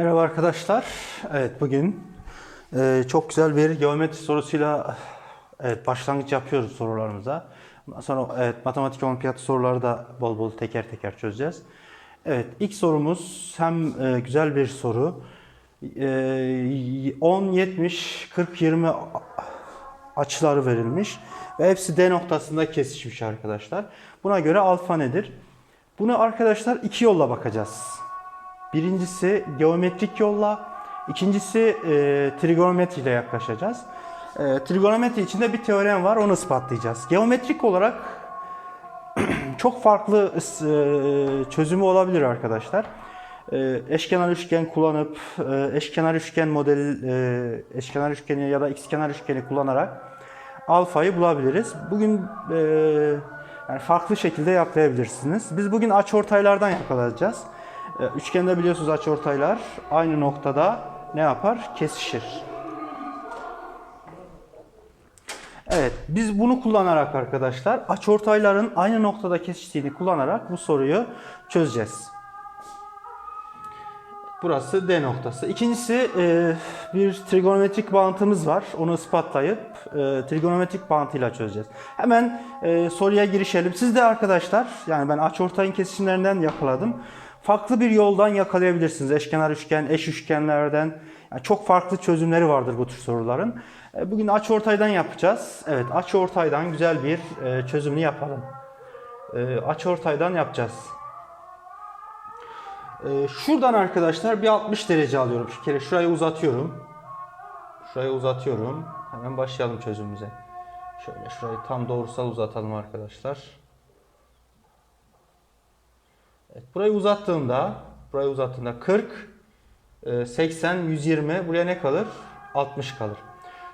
Merhaba arkadaşlar. Evet bugün e, çok güzel bir geometri sorusuyla evet başlangıç yapıyoruz sorularımıza. Sonra evet matematik olimpiyat soruları da bol bol teker teker çözeceğiz. Evet ilk sorumuz hem e, güzel bir soru. E, 10 70 40 20 açıları verilmiş ve hepsi D noktasında kesişmiş arkadaşlar. Buna göre alfa nedir? Bunu arkadaşlar iki yolla bakacağız. Birincisi geometrik yolla, ikincisi e, trigonometri ile yaklaşacağız. E, trigonometri içinde bir teorem var, onu ispatlayacağız. Geometrik olarak çok farklı e, çözümü olabilir arkadaşlar. E, eşkenar üçgen kullanıp e, eşkenar üçgen modeli, e, eşkenar üçgeni ya da ikizkenar üçgeni kullanarak alfayı bulabiliriz. Bugün e, yani farklı şekilde yaklayabilirsiniz. Biz bugün açıortaylardan yakalayacağız. E, Üçgende biliyorsunuz açıortaylar aynı noktada ne yapar? Kesişir. Evet, biz bunu kullanarak arkadaşlar açıortayların aynı noktada kesiştiğini kullanarak bu soruyu çözeceğiz. Burası D noktası. İkincisi e, bir trigonometrik bağıntımız var. Onu ispatlayıp e, trigonometrik bağıntıyla çözeceğiz. Hemen e, soruya girişelim. Siz de arkadaşlar, yani ben açıortayın kesişimlerinden yakaladım. Farklı bir yoldan yakalayabilirsiniz. Eşkenar üçgen, eş üçgenlerden. Yani çok farklı çözümleri vardır bu tür soruların. E, bugün açıortaydan yapacağız. Evet, açıortaydan güzel bir e, çözümünü yapalım. E, açıortaydan yapacağız. Ee, şuradan arkadaşlar bir 60 derece alıyorum. Bir kere şurayı uzatıyorum. Şurayı uzatıyorum. Hemen başlayalım çözümümüze. Şöyle şurayı tam doğrusal uzatalım arkadaşlar. Burayı uzattığımda, burayı uzattığımda 40, e, 80, 120 buraya ne kalır? 60 kalır.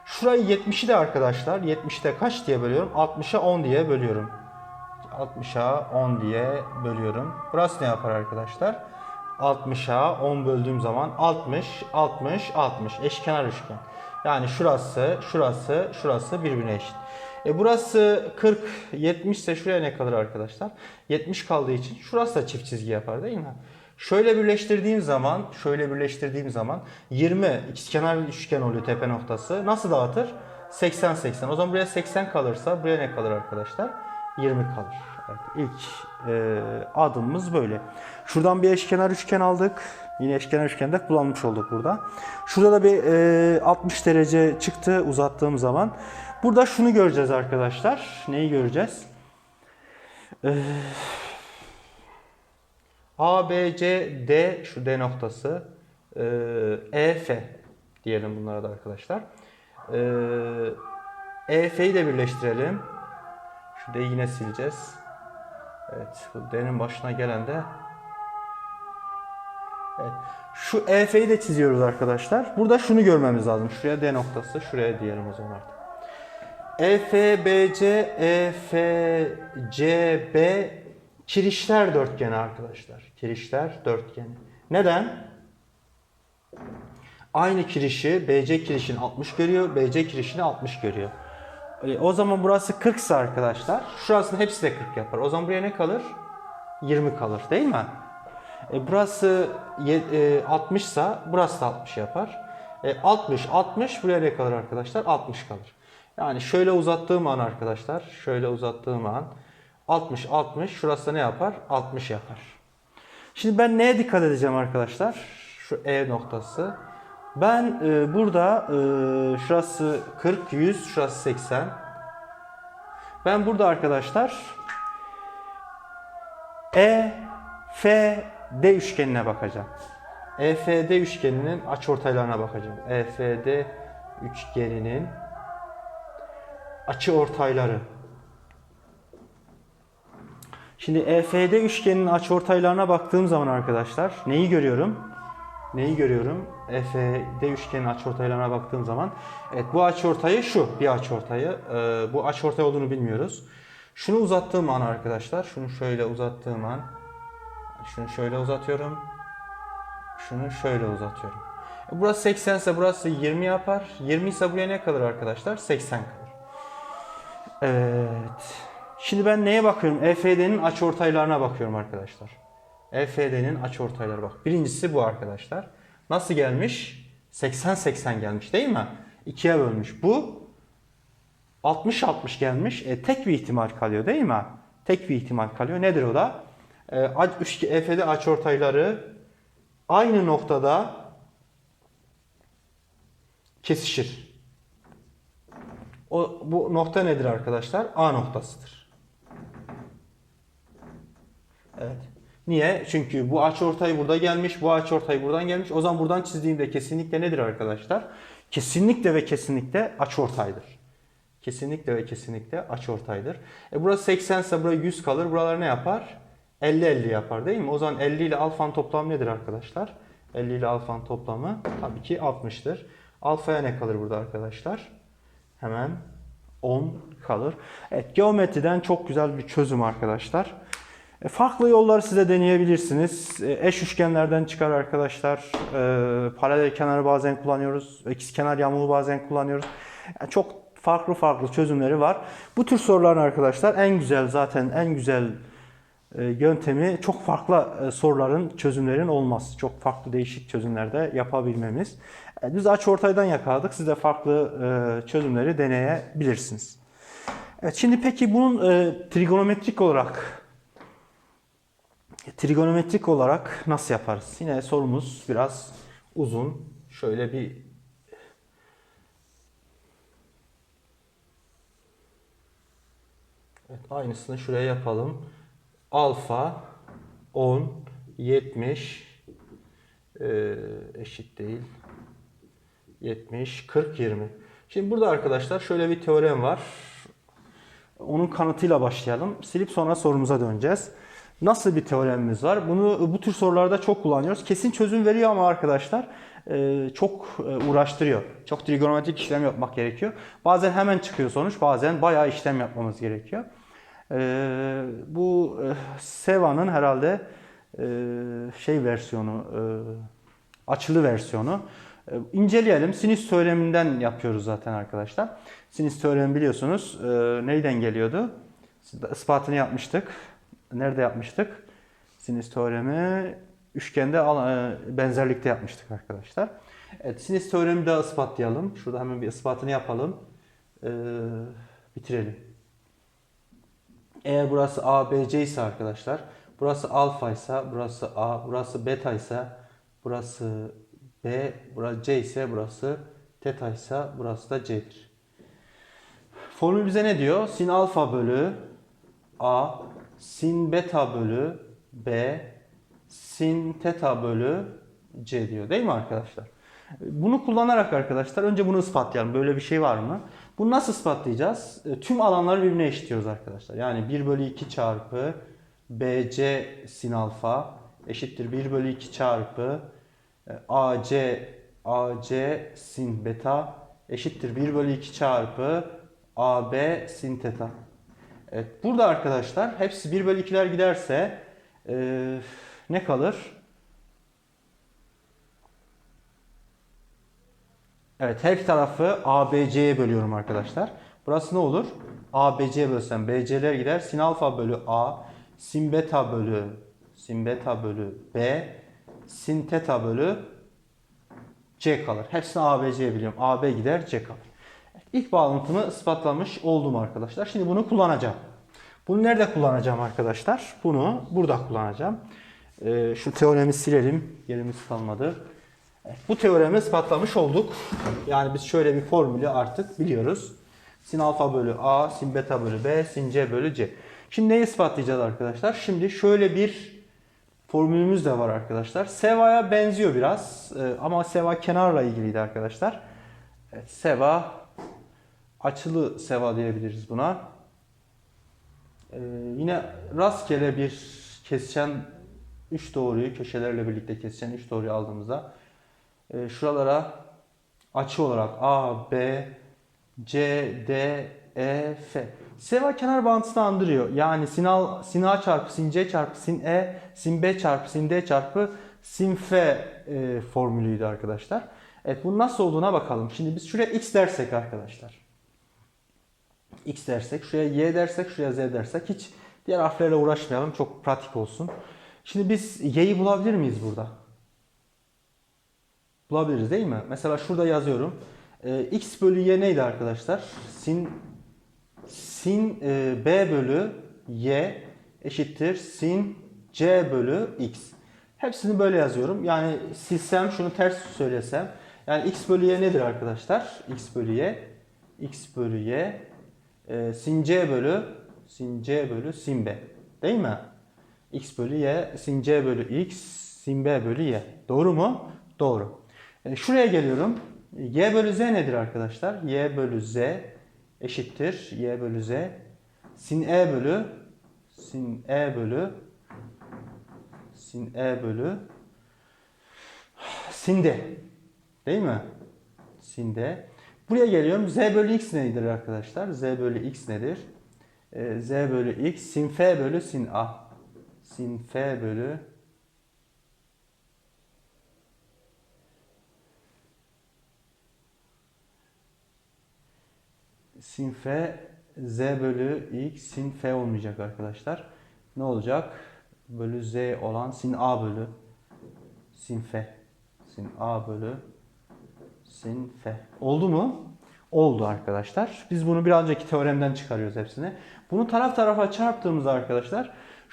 Şurayı 70'i de arkadaşlar 70'i de kaç diye bölüyorum? 60'a 10 diye bölüyorum. 60'a 10 diye bölüyorum. Burası ne yapar arkadaşlar? 60'a 10 böldüğüm zaman 60, 60, 60 eşkenar üçgen. Yani şurası, şurası, şurası birbirine eşit. E burası 40, 70 ise şuraya ne kalır arkadaşlar? 70 kaldığı için şurası da çift çizgi yapar değil mi? Şöyle birleştirdiğim zaman, şöyle birleştirdiğim zaman 20 ikizkenar üçgen oluyor tepe noktası. Nasıl dağıtır? 80 80. O zaman buraya 80 kalırsa buraya ne kalır arkadaşlar? 20 kalır. Evet, ilk e, adımımız böyle. Şuradan bir eşkenar üçgen aldık. Yine eşkenar üçgende kullanmış olduk burada. Şurada da bir e, 60 derece çıktı uzattığım zaman. Burada şunu göreceğiz arkadaşlar. Neyi göreceğiz? E, A, B, C, D şu D noktası. E, E, F diyelim bunlara da arkadaşlar. E, E, F'yi de birleştirelim. Şu D'yi yine sileceğiz. Evet, bu D'nin başına gelen de Evet. Şu EF'yi de çiziyoruz arkadaşlar. Burada şunu görmemiz lazım. Şuraya D noktası, şuraya diyelim o zaman artık. EF, BC, EF, CB kirişler dörtgeni arkadaşlar. Kirişler dörtgeni. Neden? Aynı kirişi BC kirişini 60 görüyor, BC kirişini 60 görüyor. E, O zaman burası 40 ise arkadaşlar, şurasının hepsi de 40 yapar. O zaman buraya ne kalır? 20 kalır değil mi? E, burası ye- e, 60 ise burası da 60 yapar. E, 60, 60 buraya ne kalır arkadaşlar? 60 kalır. Yani şöyle uzattığım an arkadaşlar, şöyle uzattığım an 60, 60 şurası da ne yapar? 60 yapar. Şimdi ben neye dikkat edeceğim arkadaşlar? Şu E noktası. Ben e, burada e, şurası 40, 100, şurası 80. Ben burada arkadaşlar E, F, D üçgenine bakacağım. EFD üçgeninin açıortaylarına bakacağım. EFD üçgeninin açıortayları. Şimdi EFD üçgeninin açıortaylarına baktığım zaman arkadaşlar neyi görüyorum? Neyi görüyorum? EFD üçgenin açıortaylarına baktığım zaman evet bu açıortayı şu bir açıortayı. Ee, bu açıortay olduğunu bilmiyoruz. Şunu uzattığım an arkadaşlar, şunu şöyle uzattığım an şunu şöyle uzatıyorum. Şunu şöyle uzatıyorum. E, Burası 80 ise burası 20 yapar. 20 ise buraya ne kalır arkadaşlar? 80 kalır. Evet. Şimdi ben neye bakıyorum? EFD'nin açıortaylarına bakıyorum arkadaşlar. EFD'nin açıortayları bak. Birincisi bu arkadaşlar. nasıl gelmiş? 80-80 gelmiş değil mi? 2'ye bölmüş. Bu 60-60 gelmiş. E, tek bir ihtimal kalıyor değil mi? Tek bir ihtimal kalıyor. Nedir o da? E, EF'de açıortayları aynı noktada kesişir. O, bu nokta nedir arkadaşlar? A noktasıdır. Evet. Niye? Çünkü bu açıortay burada gelmiş, bu açıortay buradan gelmiş. O zaman buradan çizdiğimde kesinlikle nedir arkadaşlar? Kesinlikle ve kesinlikle açıortaydır. Kesinlikle ve kesinlikle açıortaydır. E burası 80 ise buraya 100 kalır. Buralar ne yapar? 50-50 yapar değil mi? O zaman 50 ile alfanın toplamı nedir arkadaşlar? 50 ile alfanın toplamı tabii ki 60'tır. Alfaya ne kalır burada arkadaşlar? Hemen 10 kalır. Evet geometriden çok güzel bir çözüm arkadaşlar. E, Farklı yolları size deneyebilirsiniz. E, Eş üçgenlerden çıkar arkadaşlar. E, Paralel kenarı bazen kullanıyoruz. İkizkenar yamuğu bazen kullanıyoruz. Çok farklı farklı çözümleri var. Bu tür soruların arkadaşlar en güzel zaten en güzel yöntemi çok farklı soruların çözümlerin olması. Çok farklı değişik çözümlerde yapabilmemiz. Biz açıortaydan yakaladık. Siz de farklı çözümleri deneyebilirsiniz. Evet, şimdi peki bunun trigonometrik olarak trigonometrik olarak nasıl yaparız? Yine sorumuz biraz uzun. Şöyle bir Evet, aynısını şuraya yapalım. Alfa 10 70 e, eşit değil. 70 40 20. Şimdi burada arkadaşlar şöyle bir teorem var. Onun kanıtıyla başlayalım. Silip sonra sorumuza döneceğiz. Nasıl bir teoremimiz var? Bunu bu tür sorularda çok kullanıyoruz. Kesin çözüm veriyor ama arkadaşlar e, çok e, uğraştırıyor. Çok trigonometrik işlem yapmak gerekiyor. Bazen hemen çıkıyor sonuç, bazen bayağı işlem yapmamız gerekiyor. E, bu e, Seva'nın herhalde e, şey versiyonu, e, açılı versiyonu. E, İnceleyelim. Sinüs teoreminden yapıyoruz zaten arkadaşlar. Sinüs teoremi biliyorsunuz e, neyden geliyordu? Ispatını yapmıştık. Nerede yapmıştık? Sinüs teoremi üçgende e, benzerlikte yapmıştık arkadaşlar. Evet, sinüs teoremi de ispatlayalım. Şurada hemen bir ispatını yapalım. E, bitirelim. Eğer burası A, B, C ise arkadaşlar, burası alfa ise, burası A, burası beta ise, burası B, burası C ise, burası teta ise, burası da C'dir. Formül bize ne diyor? Sin alfa bölü A, sin beta bölü B, sin teta bölü C diyor değil mi arkadaşlar? Bunu kullanarak arkadaşlar önce bunu ispatlayalım. Böyle bir şey var mı? Bunu nasıl ispatlayacağız? E, Tüm alanları birbirine eşitliyoruz arkadaşlar. Yani 1 bölü 2 çarpı BC sin alfa eşittir 1 bölü 2 çarpı e, AC AC sin beta eşittir 1 bölü 2 çarpı AB sin teta. Evet, burada arkadaşlar hepsi 1 bölü 2'ler giderse e, ne kalır? Evet her iki tarafı ABC'ye bölüyorum arkadaşlar. Burası ne olur? ABC'ye bölsem BC'ler gider. Sin alfa bölü A, sin beta bölü sin beta bölü B, sin teta bölü C kalır. Hepsini ABC'ye biliyorum. AB gider C kalır. İlk bağlantımı ispatlamış oldum arkadaşlar. Şimdi bunu kullanacağım. Bunu nerede kullanacağım arkadaşlar? Bunu burada kullanacağım. Ee, şu teoremi silelim. Yerimiz kalmadı. Evet, bu teoremi ispatlamış olduk. Yani biz şöyle bir formülü artık biliyoruz. Sin alfa bölü A, sin beta bölü B, sin C bölü C. Şimdi neyi ispatlayacağız arkadaşlar? Şimdi şöyle bir formülümüz de var arkadaşlar. Seva'ya benziyor biraz. Ee, ama Seva kenarla ilgiliydi arkadaşlar. Evet, Seva açılı Seva diyebiliriz buna. Ee, yine rastgele bir kesişen 3 doğruyu köşelerle birlikte kesişen 3 doğruyu aldığımızda e, şuralara açı olarak A, B, C, D, E, F. Seva kenar bağıntısını andırıyor. Yani sin, al, sin A çarpı sin C çarpı sin E, sin B çarpı sin D çarpı sin F e, formülüydü arkadaşlar. Evet bunun nasıl olduğuna bakalım. Şimdi biz şuraya x dersek arkadaşlar. X dersek, şuraya Y dersek, şuraya Z dersek hiç diğer harflerle uğraşmayalım. Çok pratik olsun. Şimdi biz Y'yi bulabilir miyiz burada? bulabiliriz değil mi? Mesela şurada yazıyorum. Ee, x bölü y neydi arkadaşlar? Sin sin e, b bölü y eşittir sin c bölü x. Hepsini böyle yazıyorum. Yani silsem şunu ters söylesem. Yani x bölü y nedir arkadaşlar? x bölü y. x bölü y. E, sin c bölü sin c bölü sin b. Değil mi? x bölü y. Sin c bölü x. Sin b bölü y. Doğru mu? Doğru. E, şuraya geliyorum. y bölü z nedir arkadaşlar? y bölü z eşittir. y bölü z. Sin e bölü sin e bölü sin e bölü sin d. Değil mi? Sin d. Buraya geliyorum. Z bölü x nedir arkadaşlar? Z bölü x nedir? Ee, Z bölü x sin f bölü sin a. Sin f bölü sin f z bölü x sin f olmayacak arkadaşlar. Ne olacak? Bölü z olan sin a bölü sin f. Sin a bölü sin f. Oldu mu? Oldu arkadaşlar. Biz bunu bir önceki teoremden çıkarıyoruz hepsini. Bunu taraf tarafa çarptığımızda arkadaşlar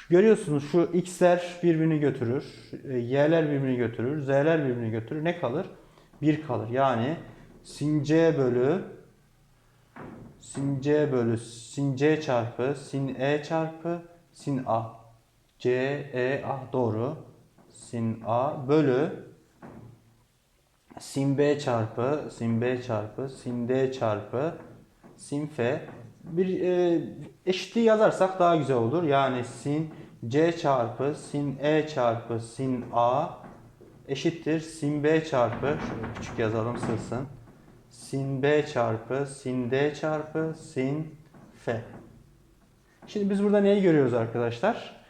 görüyorsunuz şu x'ler birbirini götürür. e, Y'ler birbirini götürür. Z'ler birbirini götürür. Ne kalır? 1 kalır. Yani sin c bölü sin c bölü sin c çarpı sin e çarpı sin a. C, E, A doğru. Sin A bölü sin B çarpı sin B çarpı sin D çarpı sin F. Bir e, eşitliği yazarsak daha güzel olur. Yani sin C çarpı sin E çarpı sin A eşittir sin B çarpı şöyle küçük yazalım sığsın. Sin B çarpı sin D çarpı sin F. Şimdi biz burada neyi görüyoruz arkadaşlar?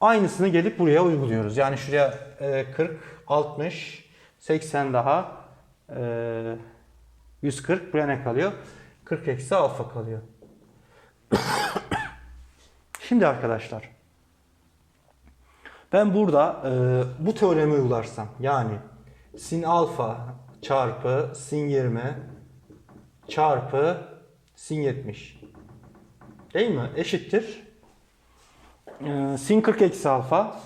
Aynısını gelip buraya uyguluyoruz. Yani şuraya e, 40, 60, 80 daha e, 140 buraya ne kalıyor? 40 eksi alfa kalıyor. Şimdi arkadaşlar ben burada e, bu teoremi uygularsam yani sin alfa çarpı sin 20 çarpı sin 70 değil mi? Eşittir ee, sin 40 eksi alfa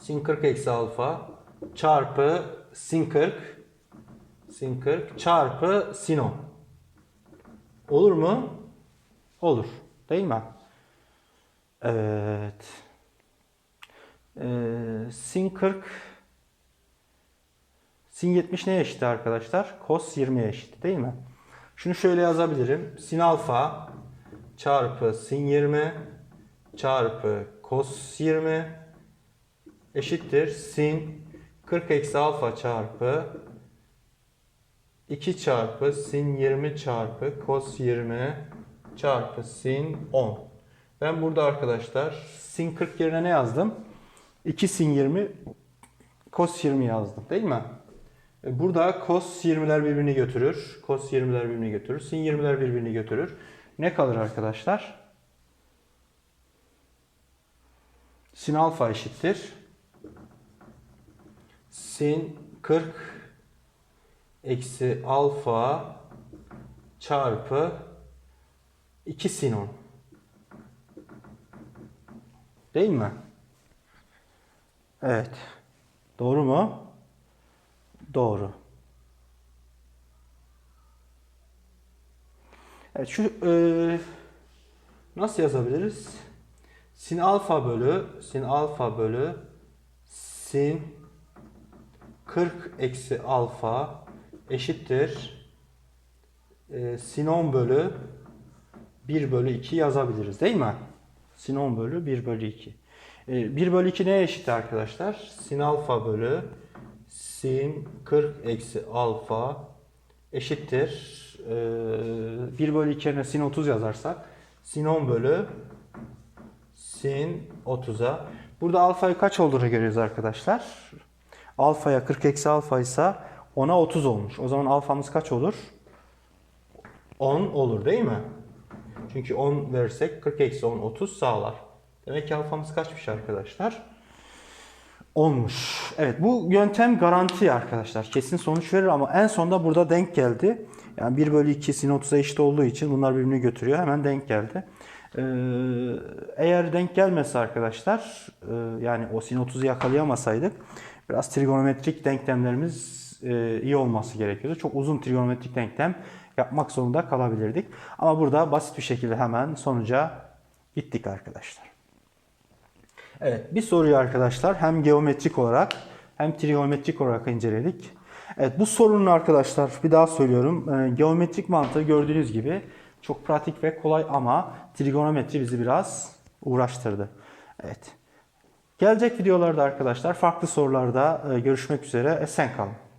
sin 40 eksi alfa çarpı sin 40 sin 40 çarpı sin 10 olur mu? Olur. Değil mi? Evet. Ee, sin 40 sin 70 neye eşit arkadaşlar? Cos 20'ye eşit değil mi? Şunu şöyle yazabilirim. Sin alfa çarpı sin 20 çarpı cos 20 eşittir sin 40 eksi alfa çarpı 2 çarpı sin 20 çarpı cos 20 çarpı sin 10. Ben burada arkadaşlar sin 40 yerine ne yazdım? 2 sin 20 cos 20 yazdım değil mi? E, Burada cos 20'ler birbirini götürür. Cos 20'ler birbirini götürür. Sin 20'ler birbirini götürür. Ne kalır arkadaşlar? Sin alfa eşittir. Sin 40 eksi alfa çarpı 2 sin 10. Değil mi? Evet. Doğru mu? Doğru. Evet şu e, nasıl yazabiliriz? Sin alfa bölü sin alfa bölü sin 40 eksi alfa eşittir e, sin 10 bölü 1 bölü 2 yazabiliriz değil mi? Sin 10 bölü 1 bölü 2. E, 1 bölü 2 neye eşit arkadaşlar? Sin alfa bölü sin 40 eksi alfa eşittir. E, 1 bölü 2 yerine sin 30 yazarsak sin 10 bölü sin 30'a. Burada alfayı kaç olduğunu görüyoruz arkadaşlar. Alfaya 40 eksi alfa ise 10'a 30 olmuş. O zaman alfamız kaç olur? 10 olur değil mi? Çünkü 10 versek 40 eksi 10 30 sağlar. Demek ki alfamız kaçmış arkadaşlar? olmuş. Evet bu yöntem garanti arkadaşlar. Kesin sonuç verir ama en sonda burada denk geldi. Yani 1 bölü 2 sin 30'a eşit olduğu için bunlar birbirini götürüyor. Hemen denk geldi. Ee, eğer denk gelmese arkadaşlar e, yani o sin 30'u yakalayamasaydık biraz trigonometrik denklemlerimiz e, iyi olması gerekiyordu. Çok uzun trigonometrik denklem yapmak zorunda kalabilirdik. Ama burada basit bir şekilde hemen sonuca gittik arkadaşlar. Evet bir soruyu arkadaşlar hem geometrik olarak hem trigonometrik olarak inceledik. Evet bu sorunun arkadaşlar bir daha söylüyorum. e, geometrik mantığı gördüğünüz gibi çok pratik ve kolay ama trigonometri bizi biraz uğraştırdı. Evet. Gelecek videolarda arkadaşlar farklı sorularda e, görüşmek üzere. Esen kalın.